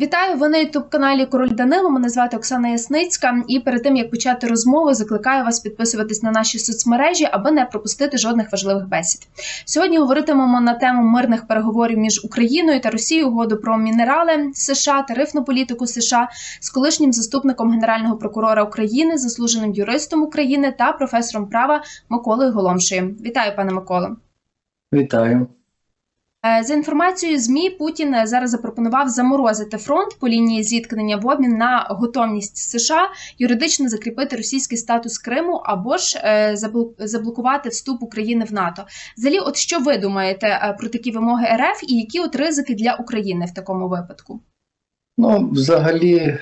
Вітаю! Ви на ютуб каналі Король Данило. Мене звати Оксана Ясницька. І перед тим як почати розмову, закликаю вас підписуватись на наші соцмережі, аби не пропустити жодних важливих бесід. Сьогодні говоритимемо на тему мирних переговорів між Україною та Росією, угоду про мінерали США, тарифну політику США з колишнім заступником генерального прокурора України, заслуженим юристом України та професором права Миколою Голомшею. Вітаю, пане Миколо. Вітаю. Е, За інформацією ЗМІ, Путін е, зараз запропонував заморозити фронт по лінії зіткнення в обмін на готовність США юридично закріпити російський статус Криму або ж е, заблокувати вступ України в НАТО. Взагалі, от що ви думаєте про такі вимоги РФ і які от ризики для України в такому випадку? Ну, взагалі,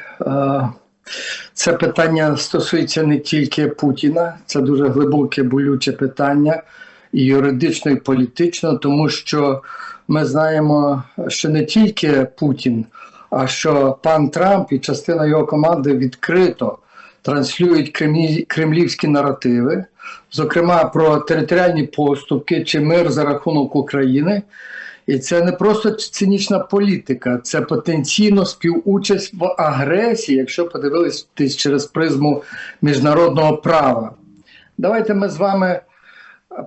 це питання стосується не тільки Путіна, це дуже глибоке болюче питання і юридично, і політично, тому що ми знаємо, що не тільки Путін, а що пан Трамп і частина його команди відкрито транслюють кремлі- кремлівські наративи, зокрема про територіальні поступки чи мир за рахунок України. І це не просто цинічна політика, це потенційно співучасть в агресії, якщо подивитись через призму міжнародного права. Давайте ми з вами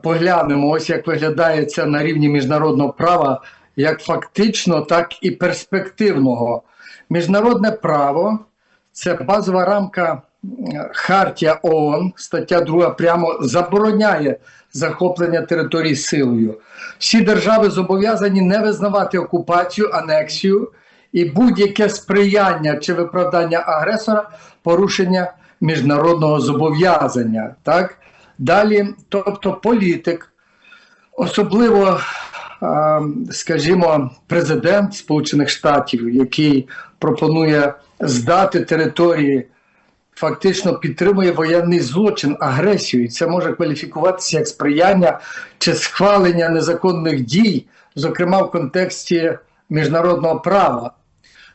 поглянемо, ось як виглядає це на рівні міжнародного права, як фактично, так і перспективного. Міжнародне право це базова рамка Хартія ООН, стаття 2 прямо забороняє захоплення територій силою. Всі держави зобов'язані не визнавати окупацію, анексію і будь-яке сприяння чи виправдання агресора порушення міжнародного зобов'язання. Так? Далі, тобто політик, особливо, скажімо, президент Сполучених Штатів, який пропонує здати території фактично підтримує воєнний злочин, агресію, і це може кваліфікуватися як сприяння чи схвалення незаконних дій, зокрема в контексті міжнародного права.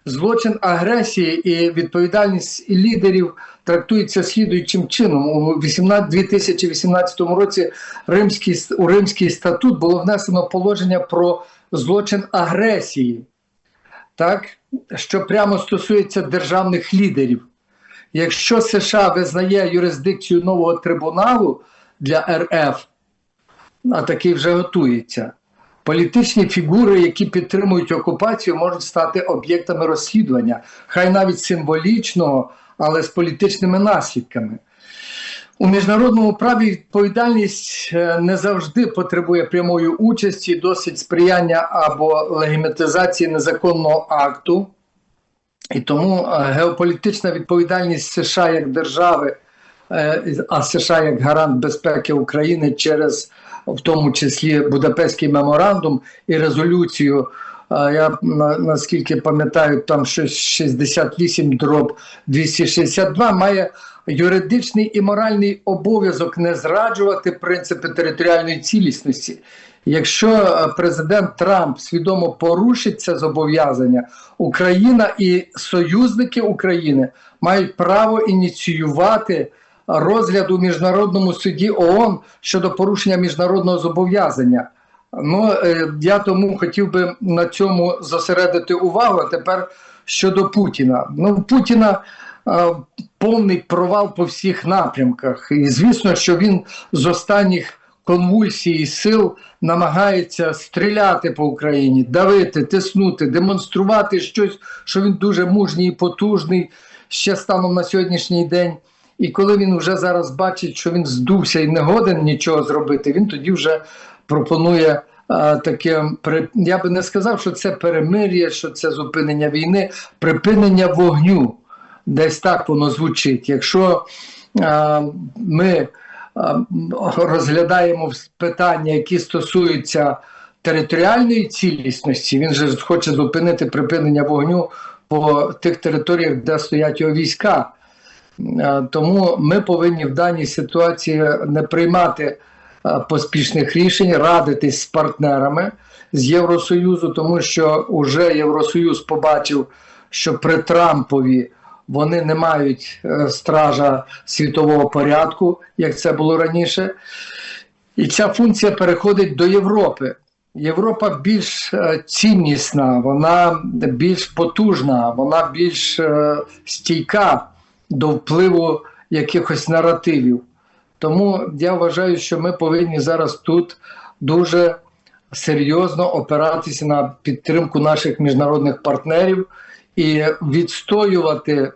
Злочин агресії і відповідальність лідерів трактується слідуючим чином. У 2018 році Римський, у Римський статут було внесено положення про злочин агресії, так, що прямо стосується державних лідерів. Якщо США визнає юрисдикцію нового трибуналу для РФ, а такий вже готується, політичні фігури, які підтримують окупацію, можуть стати об'єктами розслідування, хай навіть символічного, але з політичними наслідками. У міжнародному праві відповідальність е, не завжди потребує прямої участі, досить сприяння або легімітизації незаконного акту. І тому е, геополітична відповідальність США як держави, е, а США як гарант безпеки України через в тому числі Будапештський меморандум і резолюцію. Я наскільки пам'ятаю, там щось 68 дроб 262 має юридичний і моральний обов'язок не зраджувати принципи територіальної цілісності. Якщо е, президент Трамп свідомо порушить це зобов'язання, Україна і союзники України мають право ініціювати розгляд у міжнародному суді ООН щодо порушення міжнародного зобов'язання. Ну е, я тому хотів би на цьому зосередити увагу. А тепер щодо Путіна. Ну, Путіна е, повний провал по всіх напрямках. І звісно, що він з останніх конвульсій сил намагається стріляти по Україні, давити, тиснути, демонструвати щось, що він дуже мужній і потужний ще станом на сьогоднішній день. І коли він вже зараз бачить, що він здувся і не годен нічого зробити, він тоді вже пропонує таке я би не сказав, що це перемир'я, що це зупинення війни, припинення вогню. Десь так воно звучить. Якщо а, ми а, розглядаємо питання, які стосуються територіальної цілісності, він же хоче зупинити припинення вогню по тих територіях, де стоять його війська. Е, Тому ми повинні в даній ситуації не приймати е, поспішних рішень, радитись з партнерами з Євросоюзу, тому що вже Євросоюз побачив, що при Трампові вони не мають е, стража світового порядку, як це було раніше. І ця функція переходить до Європи. Європа більш ціннісна, вона більш потужна, вона більш стійка до впливу якихось наративів. Тому я вважаю, що ми повинні зараз тут дуже серйозно опиратися на підтримку наших міжнародних партнерів і відстоювати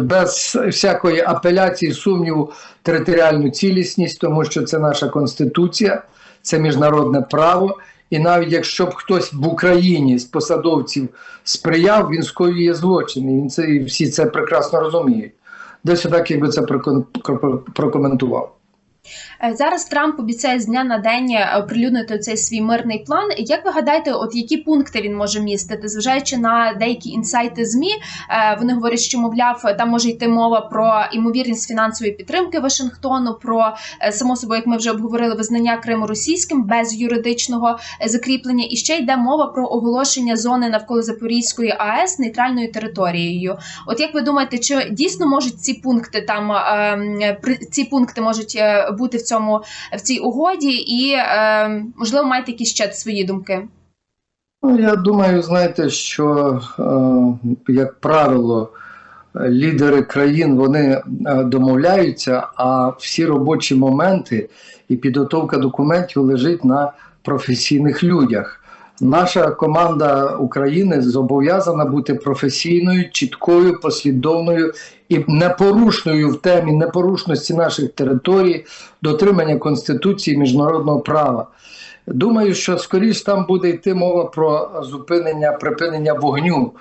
без всякої апеляції сумніву територіальну цілісність, тому що це наша конституція, це міжнародне право. І навіть якщо б хтось в Україні з посадовців сприяв, він скоює злочин. І він це і всі це прекрасно розуміють. Десь так якби це прокоментував. Е, Зараз Трамп обіцяє з дня на день е, оприлюднити цей свій мирний план. Як ви гадаєте, от які пункти він може містити, зважаючи на деякі інсайти змі, е, вони говорять, що мовляв, там може йти мова про імовірність фінансової підтримки Вашингтону, про само собою, як ми вже обговорили, визнання Криму російським без юридичного закріплення. І ще йде мова про оголошення зони навколо Запорізької АЕС нейтральною територією. От як ви думаєте, чи дійсно можуть ці пункти там е, при- ці пункти можуть бути в цьому в цій угоді, і е, можливо маєте якісь ще свої думки? Ну, я думаю, знаєте, що, е, як правило, лідери країн вони е, домовляються, а всі робочі моменти і підготовка документів лежить на професійних людях. Наша команда України зобов'язана бути професійною, чіткою, послідовною і непорушною в темі непорушності наших територій, дотримання конституції міжнародного права. Думаю, що скоріш там буде йти мова про зупинення, припинення вогню,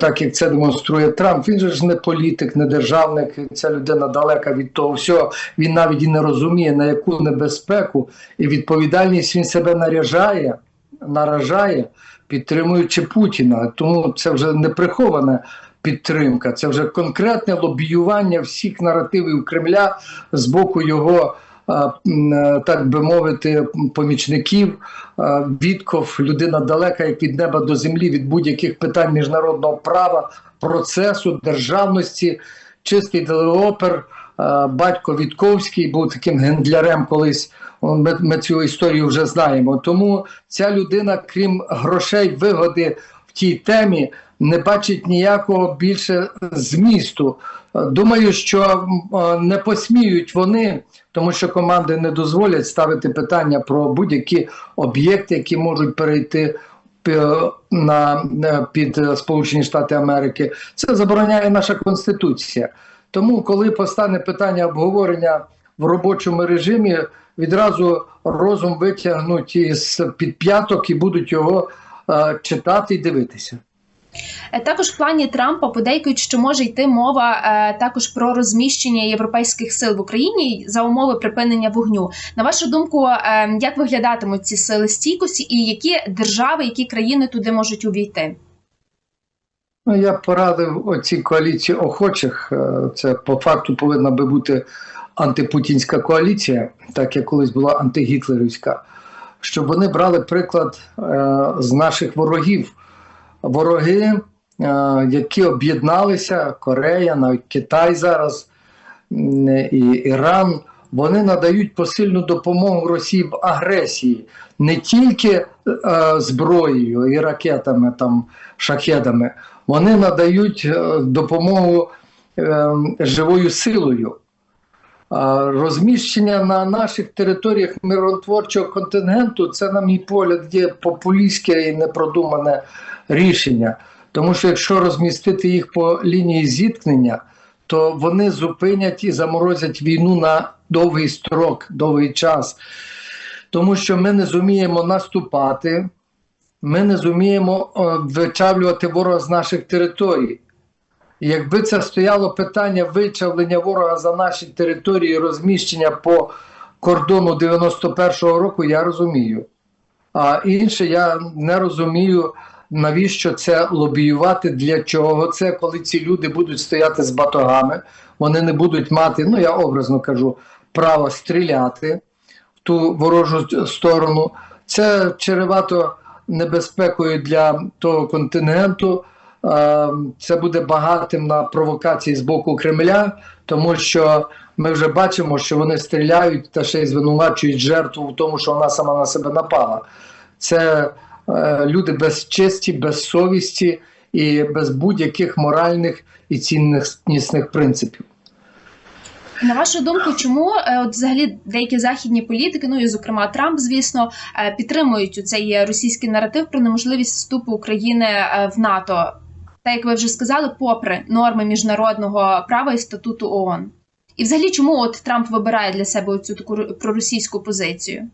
так як це демонструє Трамп. Він же ж не політик, не державник. Ця людина далека від того всього. Він навіть і не розуміє, на яку небезпеку і відповідальність він себе наряжає, наражає, підтримуючи Путіна. Тому це вже не прихована підтримка, це вже конкретне лобіювання всіх наративів Кремля з боку його так би мовити, помічників. Вітков, людина далека, як від неба до землі, від будь-яких питань міжнародного права, процесу, державності, чистий телеопер. Батько Вітковський був таким гендлярем колись. Ми, ми цю історію вже знаємо. Тому ця людина, крім грошей, вигоди в тій темі, не бачить ніякого більше змісту. Е, Думаю, що е, не посміють вони, тому що команди не дозволять ставити питання про будь-які об'єкти, які можуть перейти на е, під е, Сполучені Штати Америки. Це забороняє наша конституція. Тому, коли постане питання обговорення в робочому режимі, відразу розум витягнуть із під п'яток і будуть його е, читати і дивитися. Е, Також в плані Трампа подейкують, що може йти мова е, також про розміщення європейських сил в Україні за умови припинення вогню. На вашу думку, е, як виглядатимуть ці сили стійкості, і які держави, які країни туди можуть увійти? Ну, я б порадив оцій коаліції охочих. е, Це по факту повинна би бути антипутінська коаліція, так як колись була антигітлерівська, щоб вони брали приклад е, з наших ворогів. Вороги, е, які об'єдналися, Корея, навіть Китай зараз і Іран, вони надають посильну допомогу Росії в агресії не тільки е, зброєю і ракетами, там, шахедами, вони надають допомогу е, живою силою. Розміщення на наших територіях миротворчого контингенту це, на мій погляд, є популістське і непродумане рішення. Тому що якщо розмістити їх по лінії зіткнення, то вони зупинять і заморозять війну на довгий строк, довгий час. Тому що ми не зуміємо наступати, ми не зуміємо е, вичавлювати ворога з наших територій. Якби це стояло питання вичавлення ворога за наші території, розміщення по кордону 91-го року, я розумію. А інше я не розумію, навіщо це лобіювати, для чого це, коли ці люди будуть стояти з батогами, вони не будуть мати, ну я образно кажу, право стріляти в ту ворожу сторону. Це чревато небезпекою для того континенту. Е, Це буде багатим на провокації з боку Кремля, тому що ми вже бачимо, що вони стріляють та ще й звинувачують жертву в тому, що вона сама на себе напала. Це е, люди без честі, без совісті і без будь-яких моральних і ціннісних принципів. На вашу думку, чому е, от взагалі деякі західні політики, ну і зокрема Трамп, звісно, е, підтримують цей російський наратив про неможливість вступу України в НАТО, та як ви вже сказали, попри норми міжнародного права і статуту ООН? І взагалі, чому от Трамп вибирає для себе цю таку проросійську позицію?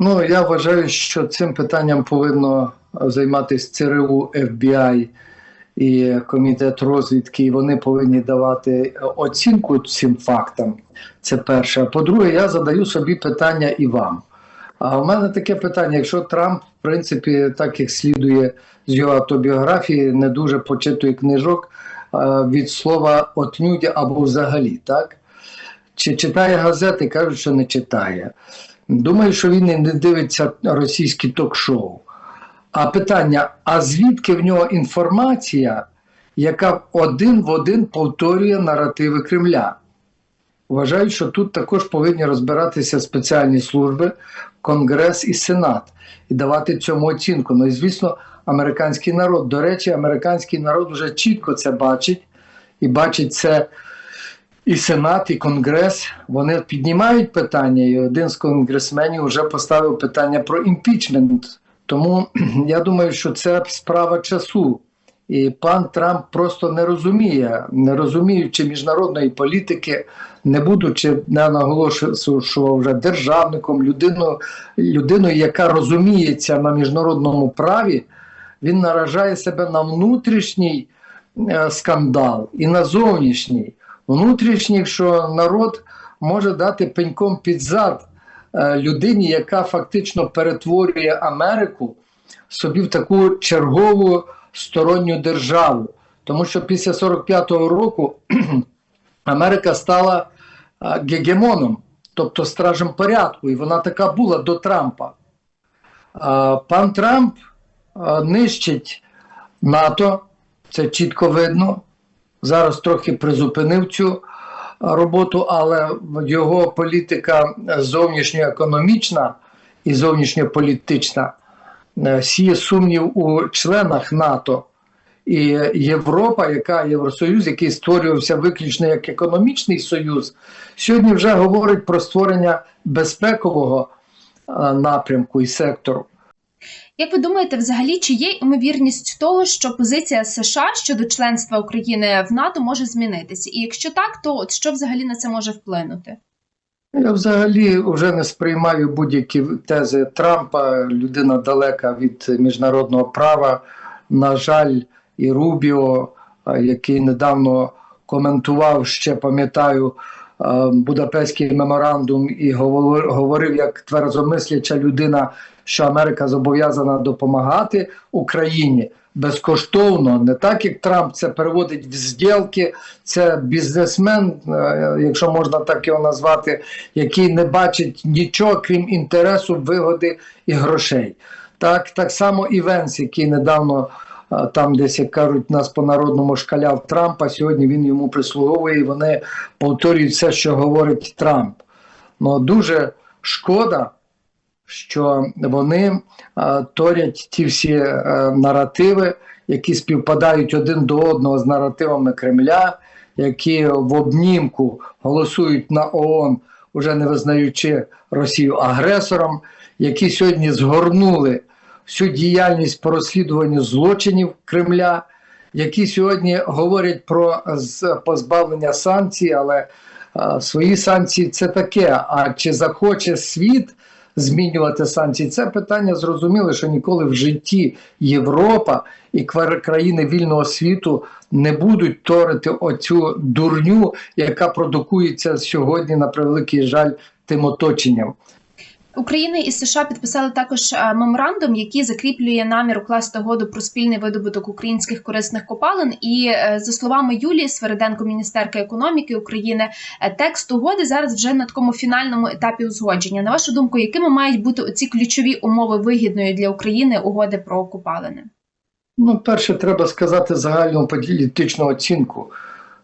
Ну я вважаю, що цим питанням повинно займатися ЦРУ, ФБІ і комітет розвідки. І вони повинні давати оцінку цим фактам. Це перше. По-друге, я задаю собі питання і вам. А в мене таке питання: якщо Трамп, в принципі, так як слідує з його автобіографії, не дуже почитує книжок від слова отнюдь або взагалі, так? Чи читає газети, кажуть, що не читає. Думаю, що він не дивиться російські ток-шоу. А питання: а звідки в нього інформація, яка один в один повторює наративи Кремля? Вважаю, що тут також повинні розбиратися спеціальні служби, Конгрес і Сенат і давати цьому оцінку. Ну і звісно, американський народ. До речі, американський народ вже чітко це бачить і бачить це. І Сенат, і Конгрес вони піднімають питання, і один з конгресменів вже поставив питання про імпічмент. Тому я думаю, що це справа часу. І пан Трамп просто не розуміє, не розуміючи міжнародної політики, не будучи не наголошував вже державником, людиною, людиною, яка розуміється на міжнародному праві, він наражає себе на внутрішній е, скандал і на зовнішній. Внутрішній, що народ може дати пеньком під зад е, людині, яка фактично перетворює Америку собі в таку чергову сторонню державу. Тому що після 45-го року Америка стала е, гегемоном, тобто стражем порядку, і вона така була до Трампа. Пан Трамп е, нищить НАТО, це чітко видно. Зараз трохи призупинив цю роботу, але його політика зовнішньоекономічна і зовнішньополітична сіє сумнів у членах НАТО і Європа, яка Євросоюз, який створювався виключно як економічний союз, сьогодні вже говорить про створення безпекового напрямку і сектору. Як ви думаєте, взагалі, чи є ймовірність того, що позиція США щодо членства України в НАТО може змінитися? І якщо так, то от що взагалі на це може вплинути? Я взагалі вже не сприймаю будь-які тези Трампа. Людина далека від міжнародного права. На жаль, і Рубіо, який недавно коментував, ще пам'ятаю. Будапештський меморандум і говорив як тверезомисляча людина, що Америка зобов'язана допомагати Україні безкоштовно, не так як Трамп це переводить в зділки. Це бізнесмен, якщо можна так його назвати, який не бачить нічого крім інтересу, вигоди і грошей. Так, так само і Венс, який недавно. Там, десь як кажуть, нас по народному шкаляв Трампа. Сьогодні він йому прислуговує, і вони повторюють все, що говорить Трамп. Ну дуже шкода, що вони а, торять ті всі а, наративи, які співпадають один до одного з наративами Кремля, які в обнімку голосують на ООН, уже не визнаючи Росію агресором, які сьогодні згорнули всю діяльність по розслідуванню злочинів Кремля, які сьогодні говорять про позбавлення санкцій, але а, свої санкції це таке. А чи захоче світ змінювати санкції? Це питання зрозуміло, що ніколи в житті Європа і країни вільного світу не будуть торити оцю дурню, яка продукується сьогодні на превеликий жаль тим оточенням. Україна і США підписали також меморандум, який закріплює намір укласти угоду про спільний видобуток українських корисних копалин. І за словами Юлії Свериденко, міністерки економіки України, текст угоди зараз вже на такому фінальному етапі узгодження. На вашу думку, якими мають бути оці ключові умови вигідної для України угоди про копалини? Ну, перше, треба сказати загальну політичну оцінку,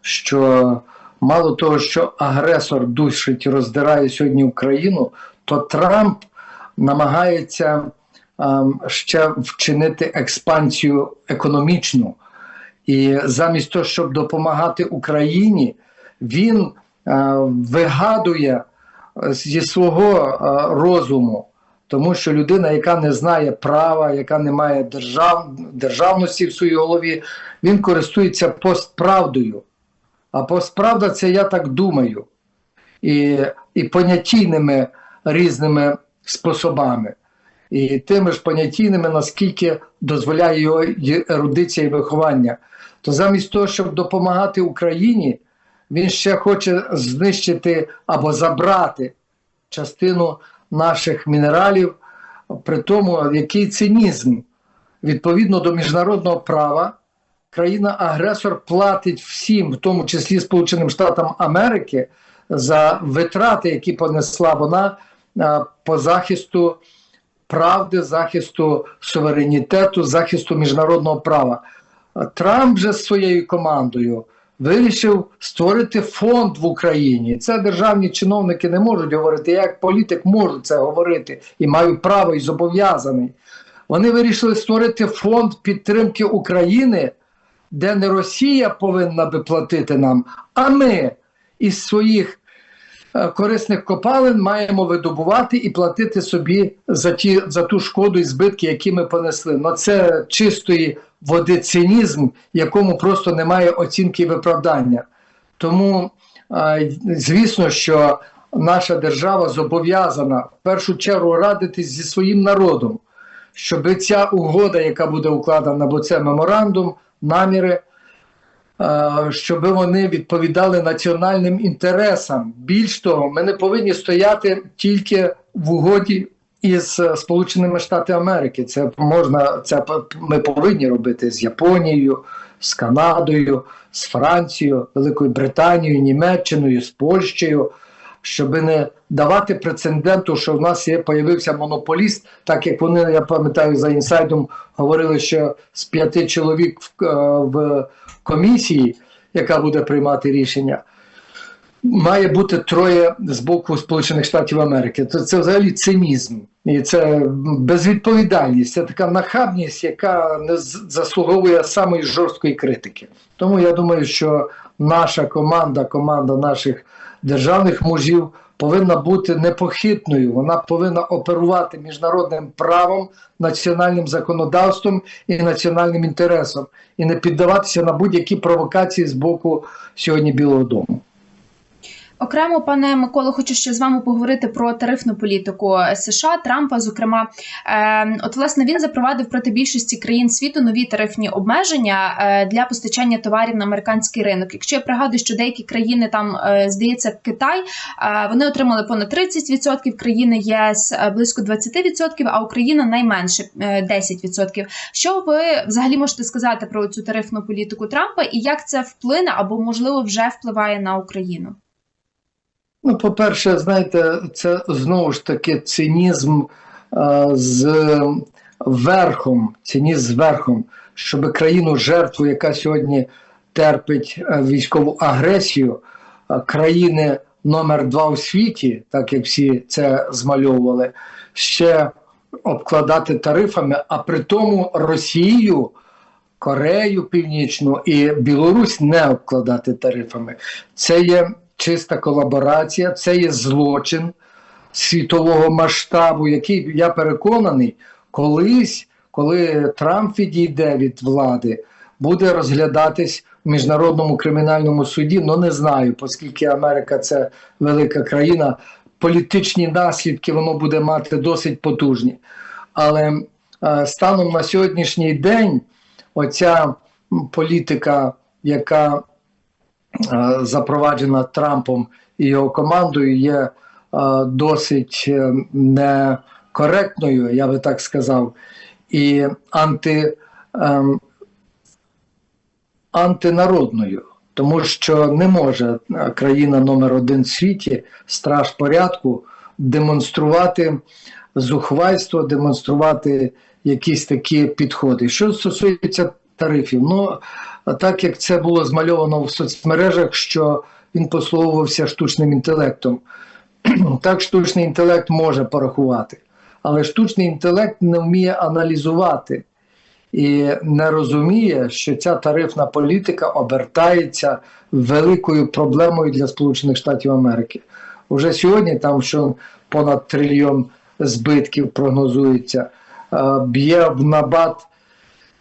що мало того, що агресор душить роздирає сьогодні Україну, то Трамп намагається ем, ще вчинити експансію економічну. І замість того, щоб допомагати Україні, він е, вигадує е, зі свого е, розуму, тому що людина, яка не знає права, яка не має держав, державності в своїй голові, він користується постправдою. А постправда це я так думаю, і, і понятійними різними способами. І тими ж понятійними, наскільки дозволяє його ерудиція і виховання. То замість того, щоб допомагати Україні, він ще хоче знищити або забрати частину наших мінералів, при тому, який цинізм відповідно до міжнародного права. Країна-агресор платить всім, в тому числі Сполученим Штатам Америки, за витрати, які понесла вона по захисту правди, захисту суверенітету, захисту міжнародного права. Трамп же з своєю командою вирішив створити фонд в Україні. Це державні чиновники не можуть говорити. Я як політик можу це говорити і маю право і зобов'язаний. Вони вирішили створити фонд підтримки України, де не Росія повинна би платити нам, а ми із своїх е, корисних копалин маємо видобувати і платити собі за ті за ту шкоду і збитки, які ми понесли. Ну це чистої води цинізм, якому просто немає оцінки і виправдання. Тому, е, звісно, що наша держава зобов'язана в першу чергу радитись зі своїм народом, щоб ця угода, яка буде укладена, бо це меморандум, наміри, е, щоб вони відповідали національним інтересам. Більш того, ми не повинні стояти тільки в угоді із е, Сполученими Штатами Америки. Це можна, це ми повинні робити з Японією, з Канадою, з Францією, Великою Британією, Німеччиною, з Польщею. Щоб не давати прецеденту, що в нас є появився монополіст, так як вони, я пам'ятаю, за інсайдом говорили, що з п'яти чоловік в, е, в комісії, яка буде приймати рішення, має бути троє з боку Сполучених Штатів Америки. То це взагалі цинізм. І це безвідповідальність, це така нахабність, яка не заслуговує самої жорсткої критики. Тому я думаю, що наша команда, команда наших державних мужів повинна бути непохитною. Вона повинна оперувати міжнародним правом, національним законодавством і національним інтересом, і не піддаватися на будь-які провокації з боку сьогодні Білого Дому. Окремо, пане Миколо, хочу ще з вами поговорити про тарифну політику США Трампа. Зокрема, е, от власне він запровадив проти більшості країн світу нові тарифні обмеження е, для постачання товарів на американський ринок. Якщо я пригадую, що деякі країни там е, здається Китай, е, вони отримали понад 30%, країни ЄС близько 20%, а Україна найменше е, 10%. Що ви взагалі можете сказати про цю тарифну політику Трампа і як це вплине або можливо вже впливає на Україну? Ну, по-перше, знаєте, це знову ж таки цинізм е, з верхом, цинізм з верхом, щоб країну жертву, яка сьогодні терпить е, військову агресію, е, країни номер два у світі, так як всі це змальовували, ще обкладати тарифами, а при тому Росію. Корею Північну і Білорусь не обкладати тарифами. Це є чиста колаборація, це є злочин світового масштабу, який я переконаний, колись, коли Трамп відійде від влади, буде розглядатись в міжнародному кримінальному суді. Ну не знаю, оскільки Америка це велика країна, політичні наслідки воно буде мати досить потужні. Але е, станом на сьогоднішній день оця політика, яка запроваджена Трампом і його командою, є е, досить е, некоректною, я би так сказав, і анти, ем, антинародною. Тому що не може е, країна номер один в світі, страж порядку, демонструвати зухвальство, демонструвати якісь такі підходи. Що стосується тарифів, ну так як це було змальовано в соцмережах, що він послуговувався штучним інтелектом, так штучний інтелект може порахувати. Але штучний інтелект не вміє аналізувати і не розуміє, що ця тарифна політика обертається великою проблемою для Сполучених Штатів Америки. Уже сьогодні там що понад трильйон збитків прогнозується, е, б'є в набат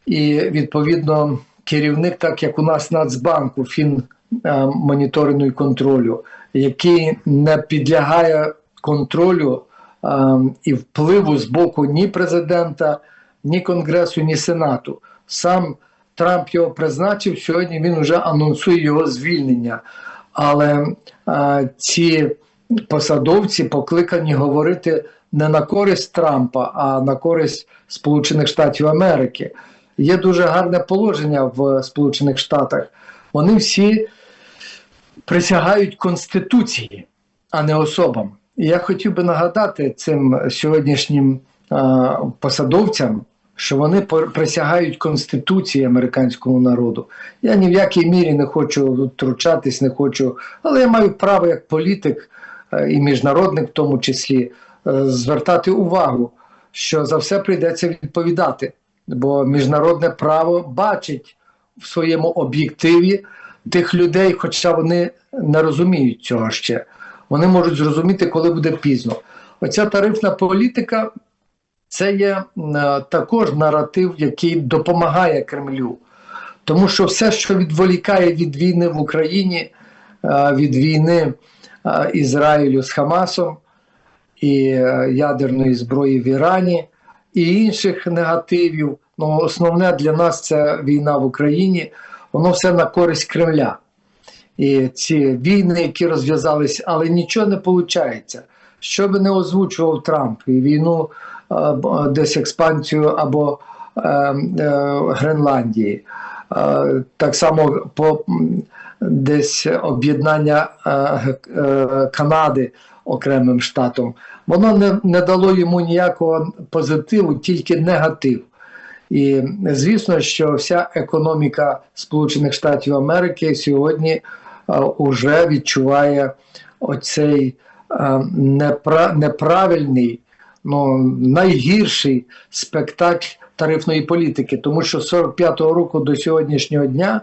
і відповідно керівник, так як у нас Нацбанку, фін е, моніторингу і контролю, який не підлягає контролю е, і впливу з боку ні президента, ні Конгресу, ні Сенату. Сам Трамп його призначив. Сьогодні він вже анонсує його звільнення. Але е, ці посадовці покликані говорити не на користь Трампа, а на користь Сполучених Штатів Америки. Є дуже гарне положення в Сполучених Штатах. Вони всі присягають Конституції, а не особам. І я хотів би нагадати цим сьогоднішнім е, посадовцям, що вони присягають Конституції американському народу. Я ні в якій мірі не хочу втручатись, не хочу, але я маю право як політик і міжнародник, в тому числі, е, звертати увагу, що за все прийдеться відповідати, бо міжнародне право бачить в своєму об'єктиві тих людей, хоча вони не розуміють цього ще. Вони можуть зрозуміти, коли буде пізно. Оця тарифна політика це є е, також наратив, який допомагає Кремлю. Тому що все, що відволікає від війни в Україні, е, від війни е, Ізраїлю з Хамасом і ядерної зброї в Ірані, і інших негативів. Ну, основне для нас це війна в Україні, воно все на користь Кремля. І ці війни, які розв'язались, але нічого не виходить. Що би не озвучував Трамп, і війну е, десь експансію або е, е, Гренландії, е, так само по десь об'єднання е, е, Канади окремим штатом, воно не, не дало йому ніякого позитиву, тільки негатив. І звісно, що вся економіка Сполучених Штатів Америки сьогодні вже відчуває оцей е, непра, неправильний, ну найгірший спектакль тарифної політики, тому що з 45-го року до сьогоднішнього дня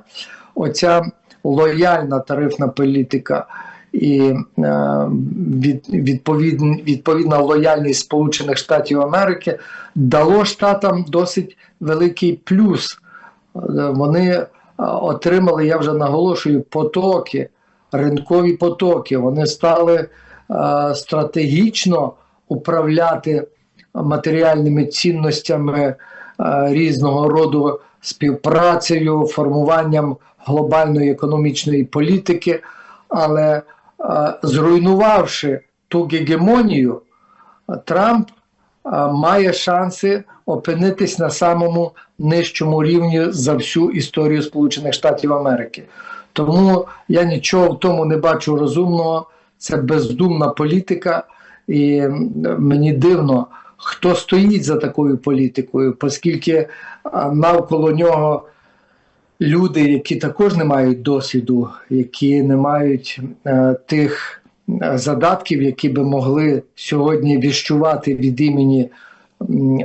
оця лояльна тарифна політика і е, від, відповідн, відповідна лояльність Сполучених Штатів Америки дало штатам досить великий плюс. Е, Вони е, отримали, я вже наголошую, потоки, ринкові потоки. Вони стали стратегічно управляти матеріальними цінностями різного роду співпрацею, формуванням глобальної економічної політики, але зруйнувавши ту гегемонію, Трамп має шанси опинитись на самому нижчому рівні за всю історію Сполучених Штатів Америки. Тому я нічого в тому не бачу розумного. Це бездумна політика, і мені дивно, хто стоїть за такою політикою, оскільки навколо нього люди, які також не мають досвіду, які не мають е, тих е, задатків, які би могли сьогодні віщувати від імені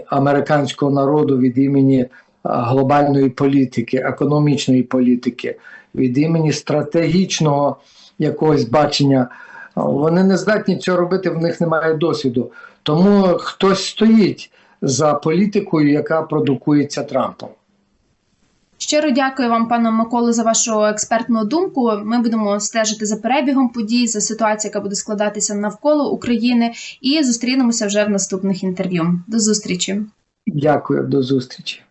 американського народу, від імені глобальної політики, економічної політики, від імені стратегічного якогось бачення. Вони не здатні цього робити, в них немає досвіду. Тому хтось стоїть за політикою, яка продукується Трампом. Щиро дякую вам, пане Миколу, за вашу експертну думку. Ми будемо стежити за перебігом подій, за ситуацією, яка буде складатися навколо України, і зустрінемося вже в наступних інтерв'ю. До зустрічі. Дякую, до зустрічі.